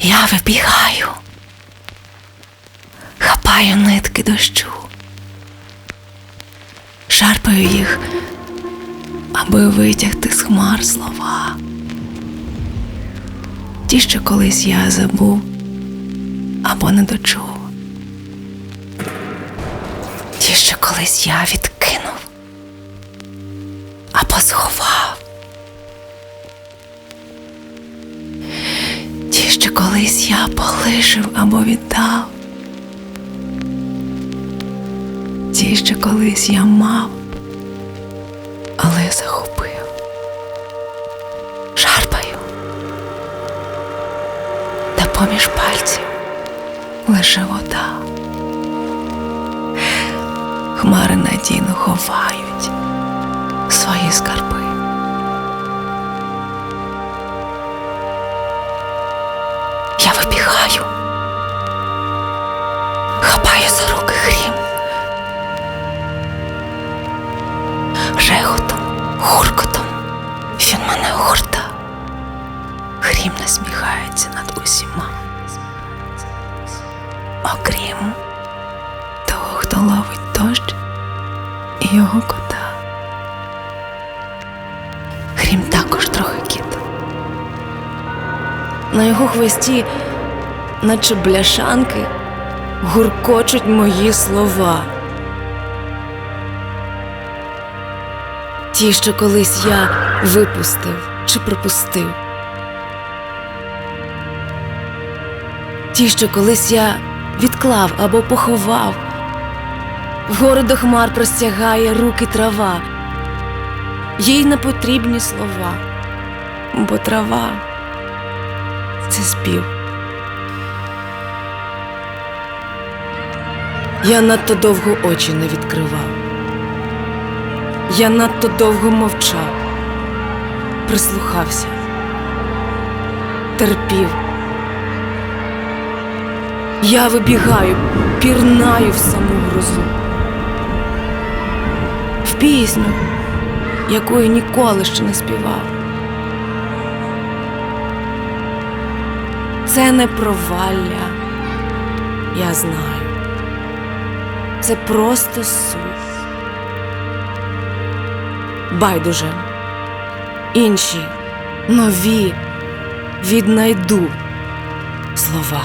Я вибігаю, хапаю нитки дощу, шарпаю їх, аби витягти з хмар слова. Ті, що колись я забув або не дочув. Ті, що колись я відкинув або сховав. Що колись я полишив або віддав. Ті, що колись я мав, але захопив. Шарпаю. Та поміж пальців лише вода. Хмари надійно ховають свої скарби. Я вибігаю, хапаю за руки грім. Реготом, гуркотом він мене огорта. Грім насміхається над усіма. Окрім того, хто ловить дощ і його кота. Грім також трохи кіт. На його хвості, наче бляшанки, гуркочуть мої слова. Ті, що колись я випустив чи пропустив. Ті, що колись я відклав або поховав. Вгору до хмар простягає руки трава, їй не потрібні слова, бо трава це спів. Я надто довго очі не відкривав. Я надто довго мовчав, прислухався, терпів. Я вибігаю, пірнаю в саму грозу. В пісню, якої ніколи ще не співав. Це не провалля, я знаю. Це просто сух. Байдуже. Інші, нові віднайду слова.